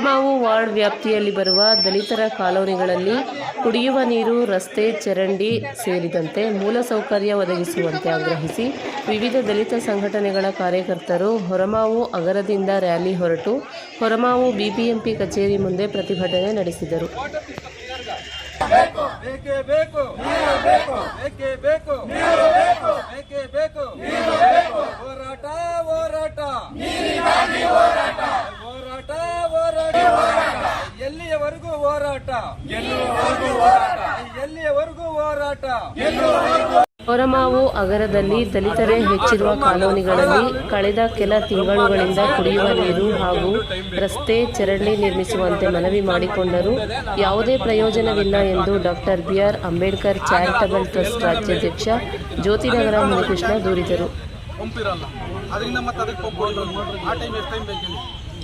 Card ವ್ಯಾಪ್ತಿಯಲ್ಲಿ ಬರುವ ದಲಿತರ ಕಾಲೋನಿಗಳಲ್ಲಿ ಕುಡಿಯುವ ನೀರು, ರಸ್ತೆ, ಚರಂಡಿ ಸೇರಿದಂತೆ ಮೂಲಸೌಕರ್ಯ ಒದಗಿಸುವಂತೆ ಆಗ್ರಹಿಸಿ ವಿವಿಧ ದಲಿತ ಸಂಘಟನೆಗಳ ಕಾರ್ಯಕರ್ತರು ಹೊರಮಾವು ಅಗರದಿಂದ ರ್ಯಾಲಿ ಹೊರಟು ಹೊರಮಾವು ಬಿಬಿಎಂಪಿ ಕಚೇರಿ ಮುಂದೆ ಪ್ರತಿಭಟನೆ ನಡೆಸಿದರು. ಹೋರಾಟ. ಎಲ್ಲಿಯವರೆಗೂ ಹೋರಾಟ? ಹೊರಮಾವು ಅಗರದಲ್ಲಿ ದಲಿತರೇ ಹೆಚ್ಚಿರುವ ಕಾಲೋನಿಗಳಲ್ಲಿ ಕಳೆದ ಕೆಲ ತಿಂಗಳುಗಳಿಂದ ಕುಡಿಯುವ ನೀರು ಹಾಗೂ ರಸ್ತೆ ಚರಂಡಿ ನಿರ್ಮಿಸುವಂತೆ ಮನವಿ ಮಾಡಿಕೊಂಡರೂ ಯಾವುದೇ ಪ್ರಯೋಜನವಿಲ್ಲ ಎಂದು doctor BR Ambedkar charitable trust ರಾಜ್ಯಾಧ್ಯಕ್ಷ ಜ್ಯೋತಿನಗರ ಮುನಿಕೃಷ್ಣ ದೂರಿದರು.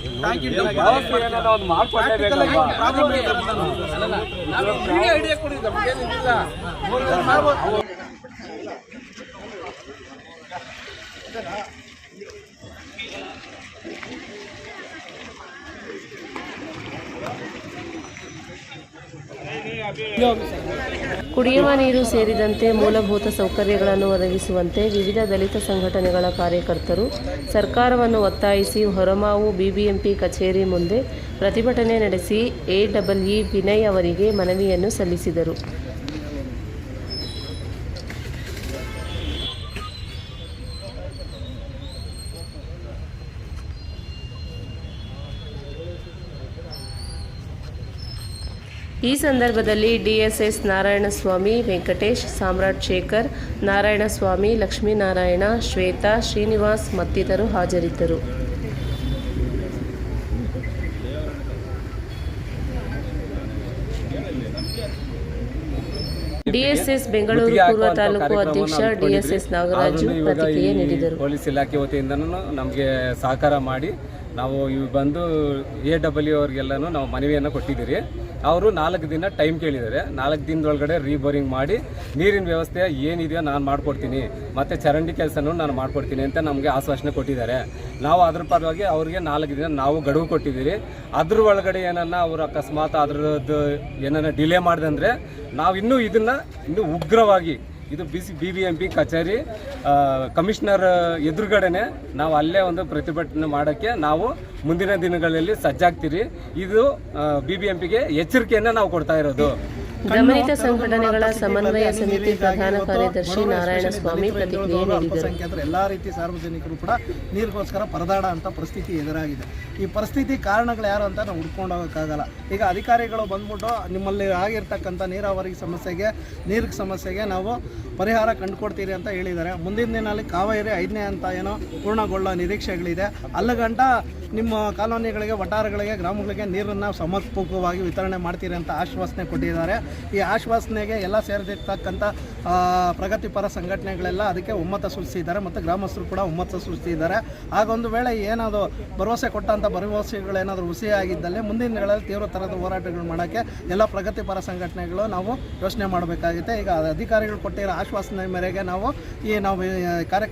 ಪಂಪಿರಲ್ಲ ಅದರಿಂದ ಮತ್ತೆ ಅದಕ್ಕೆ ಪಂಪ್ ಹೊಡ್ಕೊಂಡು ಆ ಟೈಮ್ ಎಷ್ಟು ಟೈಮ್ ಬೇಕು ಹೇಳಿ ಟ್ಯಾಂಕ್ ಕುಡಿಯುವ ನೀರು ಸೇರಿದಂತೆ ಮೂಲಭೂತ ಸೌಕರ್ಯಗಳನ್ನು ಒದಗಿಸುವಂತೆ ವಿವಿಧ ದಲಿತ ಸಂಘಟನೆಗಳ ಕಾರ್ಯಕರ್ತರು ಸರ್ಕಾರವನ್ನು ಒತ್ತಾಯಿಸಿ ಹೊರಮಾವು ಬಿಬಿಎಂಪಿ ಕಚೇರಿ ಮುಂದೆ ಪ್ರತಿಭಟನೆ ನಡೆಸಿ ಎಡಬ್ಲ್ಯೂ ವಿನಯ್ ಅವರಿಗೆ ಮನವಿಯನ್ನು ಸಲ್ಲಿಸಿದರು. ಈ ಸಂದರ್ಭದಲ್ಲಿ ಡಿಎಸ್ಎಸ್ ನಾರಾಯಣಸ್ವಾಮಿ ವೆಂಕಟೇಶ್ ಸಾಮ್ರಾಟ್ ಶೇಖರ್ ನಾರಾಯಣಸ್ವಾಮಿ ಲಕ್ಷ್ಮೀನಾರಾಯಣ ಶ್ವೇತಾ ಶ್ರೀನಿವಾಸ್ ಮತ್ತಿತರರು ಹಾಜರಿದ್ದರು. ಡಿಎಸ್ಎಸ್ ಬೆಂಗಳೂರು ಪೂರ್ವ ತಾಲೂಕು ಅಧ್ಯಕ್ಷ ಡಿಎಸ್ಎಸ್ ನಾಗರಾಜು ಪ್ರತಿಕ್ರಿಯೆ ನೀಡಿದರು. ಪೊಲೀಸ್ ಇಲಾಖೆ ವತಿಯಿಂದ ನಮಗೆ ಸಹಕಾರ ಮಾಡಿ ನಾವು ಇವ್ ಬಂದು ಎ ಡಬ್ಲ್ಯೂ ಅವ್ರಿಗೆಲ್ಲನೂ ನಾವು ಮನವಿಯನ್ನು ಕೊಟ್ಟಿದ್ದೀರಿ. ಅವರು ನಾಲ್ಕು ದಿನ ಟೈಮ್ ಕೇಳಿದ್ದಾರೆ. ನಾಲ್ಕು ದಿನದೊಳಗಡೆ ರೀಬೋರಿಂಗ್ ಮಾಡಿ ನೀರಿನ ವ್ಯವಸ್ಥೆ ಏನಿದೆಯೋ ನಾನು ಮಾಡಿಕೊಡ್ತೀನಿ. ಮತ್ತು ಚರಂಡಿ ಕೆಲಸನೂ ನಾನು ಮಾಡಿಕೊಡ್ತೀನಿ ಅಂತ ನಮಗೆ ಆಶ್ವಾಸನೆ ಕೊಟ್ಟಿದ್ದಾರೆ. ನಾವು ಅದ್ರ ಪರವಾಗಿ ಅವರಿಗೆ ನಾಲ್ಕು ದಿನ ನಾವು ಗಡುವು ಕೊಟ್ಟಿದ್ದೀರಿ. ಅದ್ರ ಒಳಗಡೆ ಏನನ್ನ ಅವರು ಅಕಸ್ಮಾತ್ ಅದ್ರದ್ದು ಏನನ್ನ ಡಿಲೇ ಮಾಡಿದಂದ್ರೆ ನಾವು ಇನ್ನೂ ಇದನ್ನು ಇನ್ನೂ ಉಗ್ರವಾಗಿ ಇದು B C, B B M P ಕಚೇರಿ ಕಮಿಷನರ್ ಎದುರುಗಡೆನೆ ನಾವು ಅಲ್ಲೇ ಒಂದು ಪ್ರತಿಭಟನೆ ಮಾಡೋಕ್ಕೆ ನಾವು ಮುಂದಿನ ದಿನಗಳಲ್ಲಿ ಸಜ್ಜಾಗ್ತೀರಿ. ಇದು ಬಿ ಬಿ ಎಂ ಪಿಗೆ ಎಚ್ಚರಿಕೆಯನ್ನು ನಾವು ಕೊಡ್ತಾ ಇರೋದು. ದಮನಿತ ಸಂಘಟನೆಗಳ ಸಮನ್ವಯ ಸಮಿತಿ ಪ್ರಧಾನ ಕಾರ್ಯದರ್ಶಿ ನಾರಾಯಣಸ್ವಾಮಿ ಪ್ರತಿಕ್ರಿಯೆ ನೀಡಿದರು. ಎಲ್ಲ ರೀತಿ ಸಾರ್ವಜನಿಕರು ಕೂಡ ನೀರಿಗೋಸ್ಕರ ಪರದಾಡ ಅಂತ ಪರಿಸ್ಥಿತಿ ಎದುರಾಗಿದೆ. ಈ ಪರಿಸ್ಥಿತಿ ಕಾರಣಗಳು ಯಾರು ಅಂತ ನಾವು ಹುಡ್ಕೊಂಡು ಹೋಗೋಕ್ಕಾಗಲ್ಲ ಈಗ ಅಧಿಕಾರಿಗಳು ಬಂದ್ಬಿಟ್ಟು ನಿಮ್ಮಲ್ಲಿ ಆಗಿರ್ತಕ್ಕಂಥ ನೀರಾವರಿ ಸಮಸ್ಯೆಗೆ ನೀರಿನ ಸಮಸ್ಯೆಗೆ ನಾವು ಪರಿಹಾರ ಕಂಡುಕೊಡ್ತೀರಿ ಅಂತ ಹೇಳಿದ್ದಾರೆ. ಮುಂದಿನ ದಿನದಲ್ಲಿ ಕಾವೇರಿ ಐದನೇ ಅಂತ ಏನೋ ಪೂರ್ಣಗೊಳ್ಳೋ ನಿರೀಕ್ಷೆಗಳಿದೆ. ಅಲ್ಲಗಂಟ ನಿಮ್ಮ ಕಾಲೋನಿಗಳಿಗೆ ವಟಾರಗಳಿಗೆ ಗ್ರಾಮಗಳಿಗೆ ನೀರನ್ನು ಸಮರ್ಪಕವಾಗಿ ವಿತರಣೆ ಮಾಡ್ತೀರಿ ಅಂತ ಆಶ್ವಾಸನೆ ಕೊಟ್ಟಿದ್ದಾರೆ. ಈ ಆಶ್ವಾಸನೆಗೆ ಎಲ್ಲ ಸೇರಿದಿರ್ತಕ್ಕಂಥ ಪ್ರಗತಿಪರ ಸಂಘಟನೆಗಳೆಲ್ಲ ಅದಕ್ಕೆ ಒಮ್ಮತ ಸೂಚಿಸಿದ್ದಾರೆ ಮತ್ತು ಗ್ರಾಮಸ್ಥರು ಕೂಡ ಒಮ್ಮತ ಸೂಚಿಸಿದ್ದಾರೆ. ಆಗೊಂದು ವೇಳೆ ಏನಾದರೂ ಭರವಸೆ ಕೊಟ್ಟಂಥ ಭರವಸೆಗಳೇನಾದರೂ ಹುಸಿಯಾಗಿದ್ದಲ್ಲಿ ಮುಂದಿನ ದಿನಗಳಲ್ಲಿ ತೀವ್ರ ಥರದ ಹೋರಾಟಗಳು ಮಾಡೋಕ್ಕೆ ಎಲ್ಲ ಪ್ರಗತಿಪರ ಸಂಘಟನೆಗಳು ನಾವು ಯೋಚನೆ ಮಾಡಬೇಕಾಗುತ್ತೆ. ಈಗ ಅಧಿಕಾರಿಗಳು ಕೊಟ್ಟಿರೋ ಆಶ್ವಾಸನೆ ಮೇರೆಗೆ ನಾವು ಈ, ನಾವು ಕಾರ್ಯಕ್ರಮ